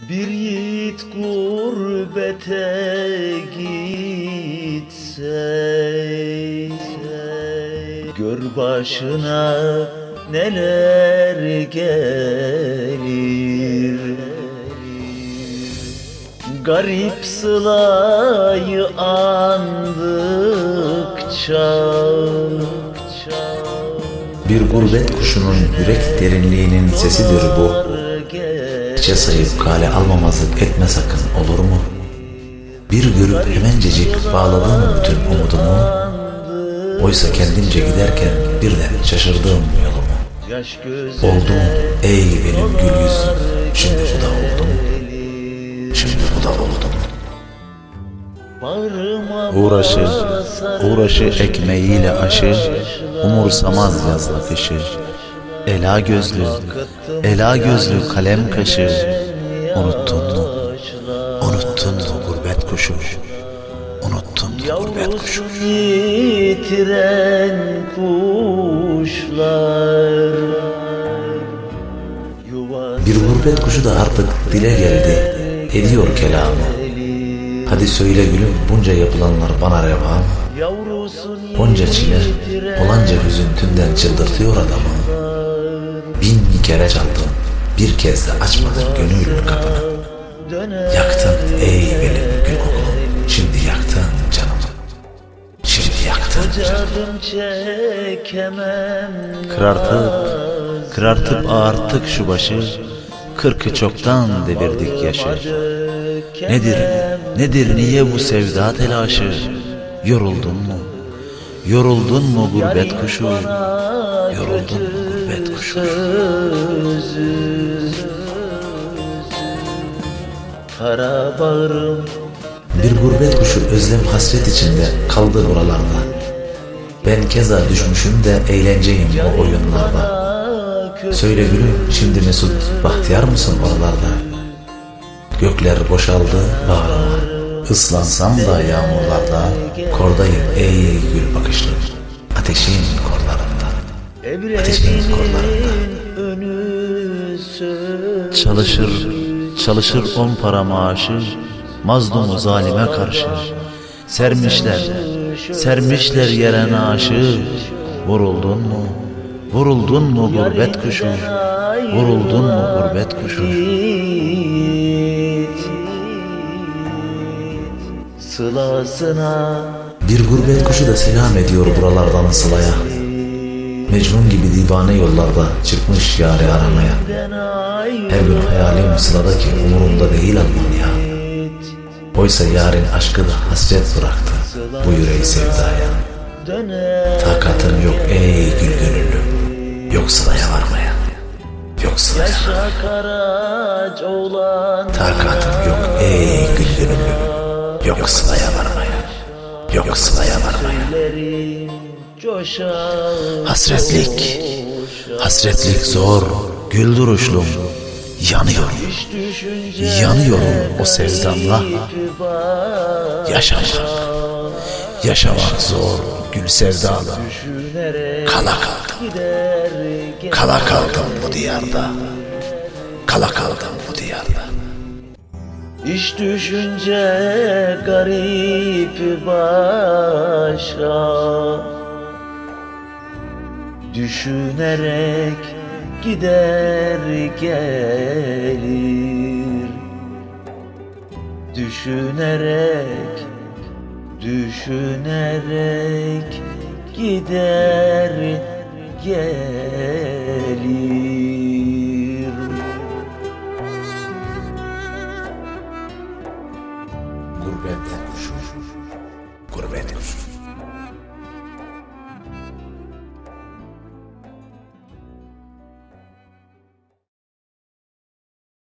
Bir yiğit gurbete gitse Gör başına neler gelir Garip sılayı andıkça Bir gurbet kuşunun yürek derinliğinin sesidir bu. İçe sayıp kale almamazlık etme sakın olur mu? Bir görüp hemencecik bağladığım bütün umudumu, oysa kendimce giderken birden şaşırdığım yolumu. Yaş göz Oldu mu ey benim gül yüzüm, şimdi bu da oldu mu? Şimdi bu da oldu mu? Bağrıma Uğraşı, ekmeğiyle aşı, umursamaz yazla kışı. Ela gözlü, ela gözlü kalem kaşı, unuttun mu? Unuttun mu gurbet kuşu? Unuttun mu gurbet kuşu? Yitiren kuşlar Bir gurbet kuşu da artık dile geldi, ediyor kelamı. Hadi söyle gülüm bunca yapılanlar bana reva mı? Onca çile, olanca üzüntünden çıldırtıyor adamı. Bin kere çaldım, bir kez de açmadım gönül kapını. Yaktın ey benim gül oğlum, şimdi yaktın canımı. Şimdi yaktın. Canım Kırartıp, kırartıp ağarttık şu başı, kırkı çoktan devirdik yaşı. Nedir, nedir niye bu sevda telaşı? Yoruldun mu? Yoruldun mu gurbet kuşu? Yoruldun mu gurbet kuşu? Kara bağrım Bir gurbet kuşu özlem hasret içinde kaldı buralarda. Ben keza düşmüşüm de eğlenceyim o oyunlarda. Söyle gülüm şimdi Mesut bahtiyar mısın oralarda? Gökler boşaldı bağrıma. Islansam da yağmurlarda kordayım ey gül bakışlı. Çalışır, çalışır on para maaşı, mazlumu zalime karşı. Sermişler, sermişler yere naaşı. Vuruldun mu, vuruldun mu gurbet kuşu? Vuruldun mu gurbet kuşu? Sılasına Bir gurbet kuşu da selam ediyor buralardan sılaya. Mecnun gibi divane yollarda çıkmış yâri aramaya. Her gün hayalim sılada ki umurumda değil Almanya. Oysa yarın aşkı da hasret bıraktı bu yüreği sevdaya. döner Takatım yok ey gül gönüllüm, yok sılaya varmaya. Yok olan Takatım yok ey gül gönüllüm, yok sılaya varmaya. Yok sılaya varmaya. Hasretlik, hasretlik zor, gül duruşlum. Yanıyorum, yanıyorum o sevdamla. Yaşamak, yaşamak zor, gül sevdalı. Düşünerek Kala kaldım, kala kaldım bu diyarda. Kala kaldım bu diyarda. İş düşünce garip başa Düşünerek gider gelir. Düşünerek, düşünerek gider gelir